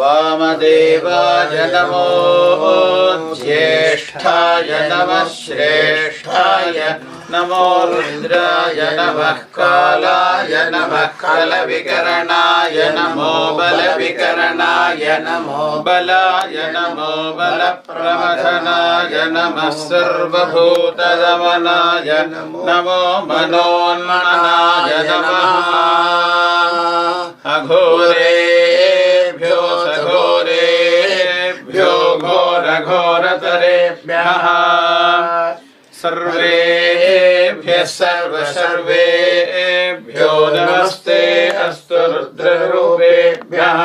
वामदेवाय नमो ज्येष्ठाय नमः श्रेष्ठाय नमो रुद्राय नमः कालाय नमः कलविकरणाय नमो बलविकरणाय नमो बलाय नमो बलप्रमथनाय नमः सर्वभूतदमनाय नमो मनोन्मनाय नमः अघोरेभ्यो घोरघोरतरेभ्यः सर्वेभ्यः सर्वसर्वेभ्यो नमस्ते अस्तु रुद्ररूपेभ्यः।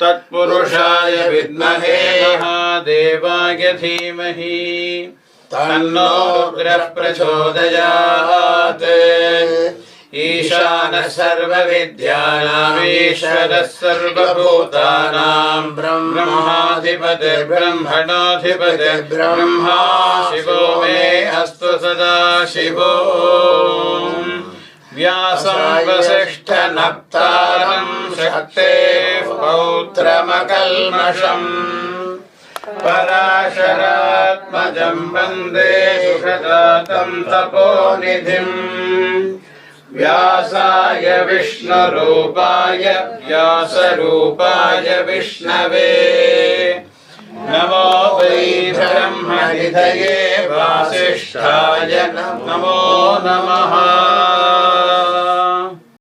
तत्पुरुषाय विद्महे महादेवाय धीमहि। तन्नो रुद्रः प्रचोदयात्। ईशानः सर्वविद्यानामीश्वरः सर्वभूतानां ब्रह्माधिपतिर्ब्रह्मणोऽधिपतिर्ब्रह्मा शिवो मे अस्तु सदा शिवो। व्यासं वसिष्ठनप्तारं शक्तेः पौत्रमकल्मषम्। पराशरात्मजं वंदे सुखदातं तपोनिधिम्। व्यासाय विष्णुरूपाय व्यासरूपाय विष्णवे। नमो वै ब्रह्मनिधये वासिष्ठाय नमो नमः